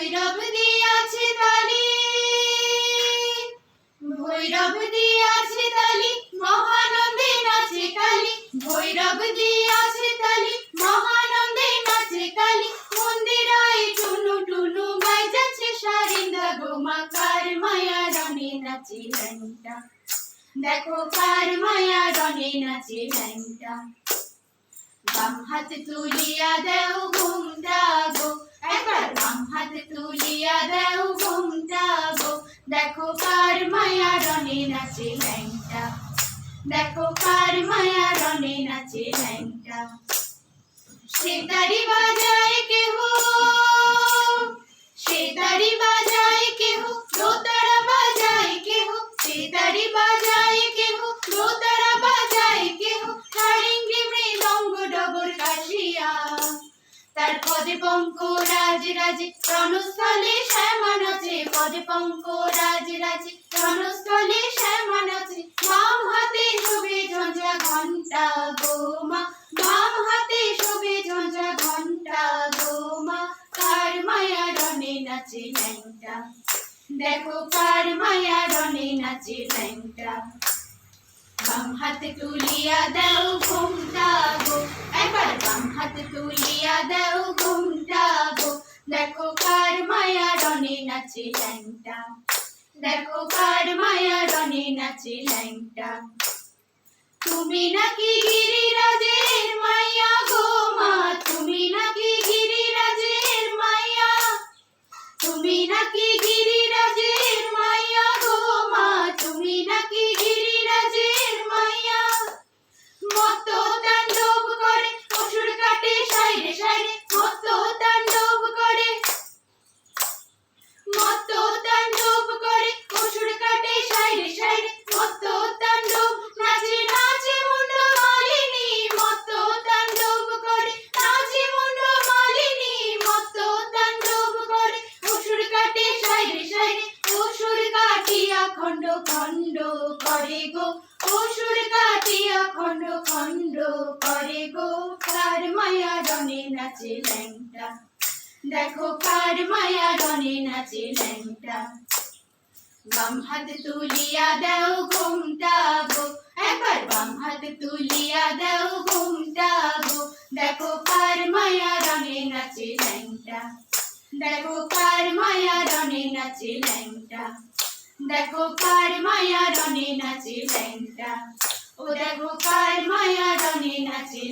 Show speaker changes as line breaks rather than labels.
ভৈরব দিয়াছে তালি, ভৈরব দিয়াছে তালি, মহানন্দে নাচে কালী, ভৈরব দিয়াছে তালি, মহানন্দে নাচে কালী, মন্দিরায় টুনু টুনু বাজাচ্ছে সারিন্দা গোমা, কার মায়া রনে নাচে ল্যাংটা? দেখো কার মায়া রনে নাচে ল্যাংটা? বাম হাত তুলিয়া দেও দেখো কার মায়া রনে নাচে ল্যাংটা। দেখো কার মায়া রনে নাচে ল্যাংটা। সে তারি বাজায় কেহ সেতারি বাজায় কেহ দোতারা বাজায় কেহ সেতারি বাজায় কেহ দোতারা বাজায় কেহ সারিঙ্গি মৃদঙ্গ ডগর কাশিয়া তার পদে পঙ্ক রাজ রাজে, রণস্থলে শ্যামা নাচে পদে পঙ্ক রাজ রাজে, রণস্থলে শ্যামা নাচে বাম হাতে শোভে ঝঞ্ঝা ঘণ্টা গোমা, বাম হাতে শোভে ঝঞ্ঝা ঘণ্টা গোমা। কার মায়া রনে নাচে ল্যাংটা? দেখো কার মায়া রনে নাচে ল্যাংটা। বাম হাত তুলিয়া নাচে ল্যাংটা। দেখো কার মায়া রনে নাচে ল্যাংটা। তুমি নাকি গিরিরাজের মাইয়া গো মা। তুমি নাকি গিরিরাজের মাইয়া। তুমি নাকি গিরিরাজের মাইয়া গো মা তুমি নাকি গিরিরাজের মাইয়া মত তাণ্ডব করে অসুর কাটে সাইরে সাইরে মত তাণ্ডব করে মত তাণ্ডব করে অসুর কাটে সাইরে সাইরে মত তাণ্ডব নাচে নাচে মুন্ড মালিনী মত তাণ্ডব করে নাচে মুন্ড মালিনী মত তাণ্ডব করে অসুর কাটে সাইরে সাইরে অসুর কাটিয়া খণ্ড করে গো, অসুর কাটিয়া খণ্ড খণ্ড করে গো। কার মায়া রনে নাচে ল্যাংটা? দেখো কার মায়া রনে নাচে ল্যাংটা। বাম হাত তুলিয়া দাও ঘুমটা গো, একবার বাম হাত তুলিয়া দাও ঘুমটা গো। দেখো কার মায়া রনে নাচে ল্যাংটা। দেখো কার মায়া রনে নাচে ল্যাংটা। দেখো কার মায়া রনে নাচে ল্যাংটা। ও দেখো কার মায়া রনে নাচে